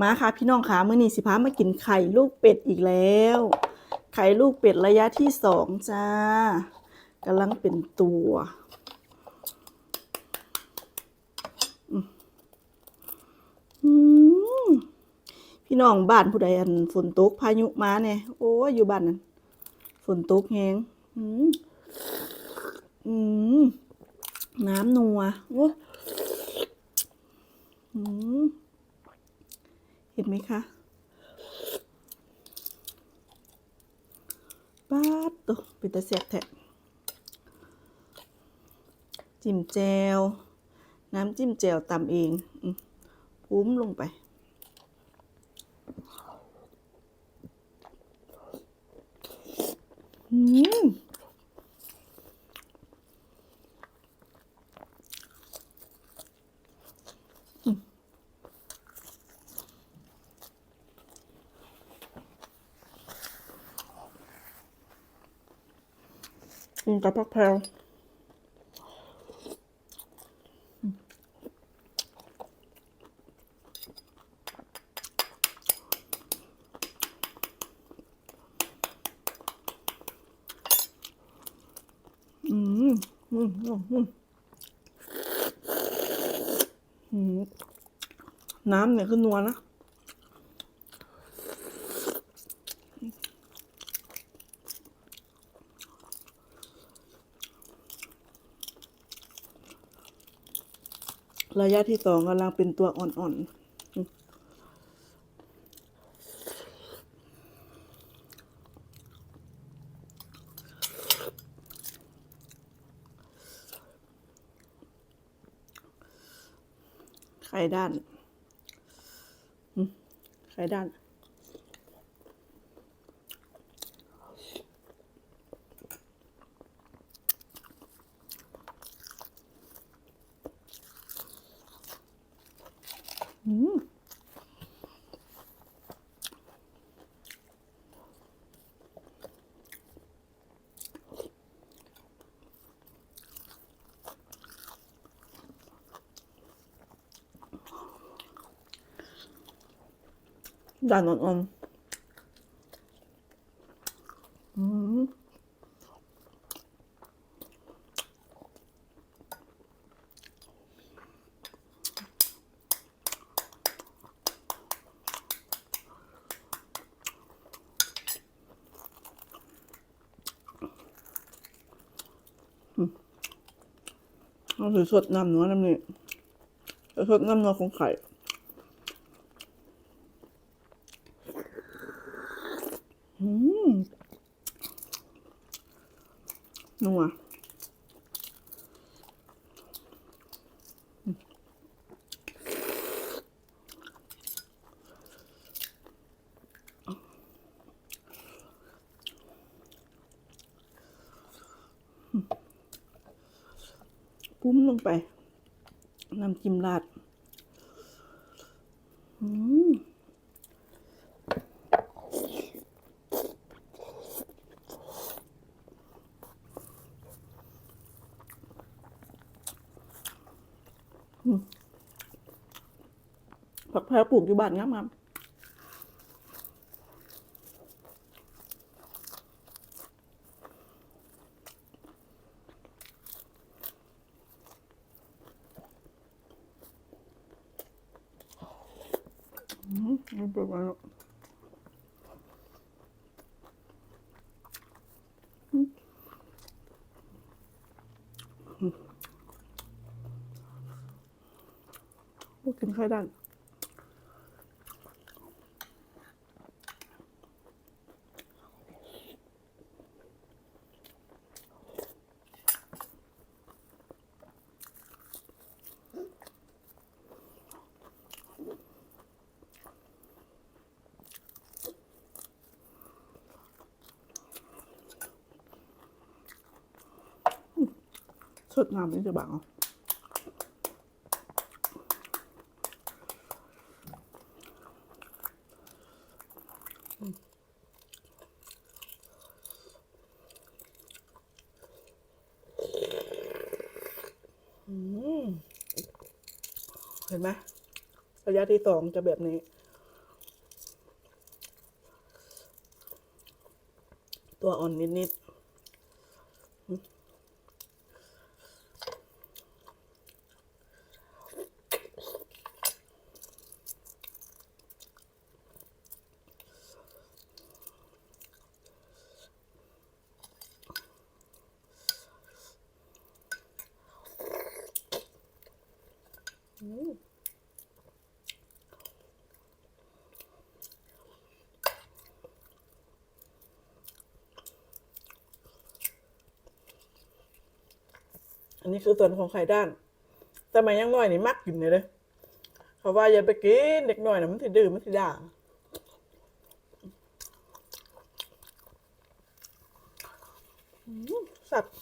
มาค่ะพี่น้องคะมื้อนี้สิพามากินไข่ลูกเป็ดอีกแล้ว ไข่ลูกเป็ดระยะที่สองจ้ากำลังเป็นตัวพี่น้องบ้านผู้ใดอันฝนตกพายุมาเนี่ยโอ้ยอยู่บ้านนั้นฝนตกแฮงอืมอืมน้ำนัวโอ้ม เห็ นไหมคะป้าดตัวเป็นตาเสียบแทะจิ้มแจว น้ำจิ้มแจวตำเองอพุ้มลงไปอืม กินกับผักแพรวอืมอืมอืมอืมน้ำเนี่ยคือนัวนะ ระยะที่สองกำลังเป็นตัวอ่อนๆ ไข่ด้าน ไข่ด้าน อืมด่านอ่อนๆอืม เอาถือสดน้ำเนื้อน้ำนี่สดน้ำเนื้อของไข่อืมนัว ปุ้มลงไป น้ำจิ้มราดอืมผักแพรปลูกอยู่บ้านงามๆ อืมไม่เป็นไรหร สุดงามนี่จะบังเห็นไหมระยะที่สองจะแบบนี้ ตัวอ่อนนิด ๆ อันนี้คือส่วนของไข่ด้าน แต่มันยังน้อยนี่มักกินเลยเลยเขาว่าอย่าไปกินเด็กน้อยนะมันสิดื้อมันสิด่าอืมสัตว์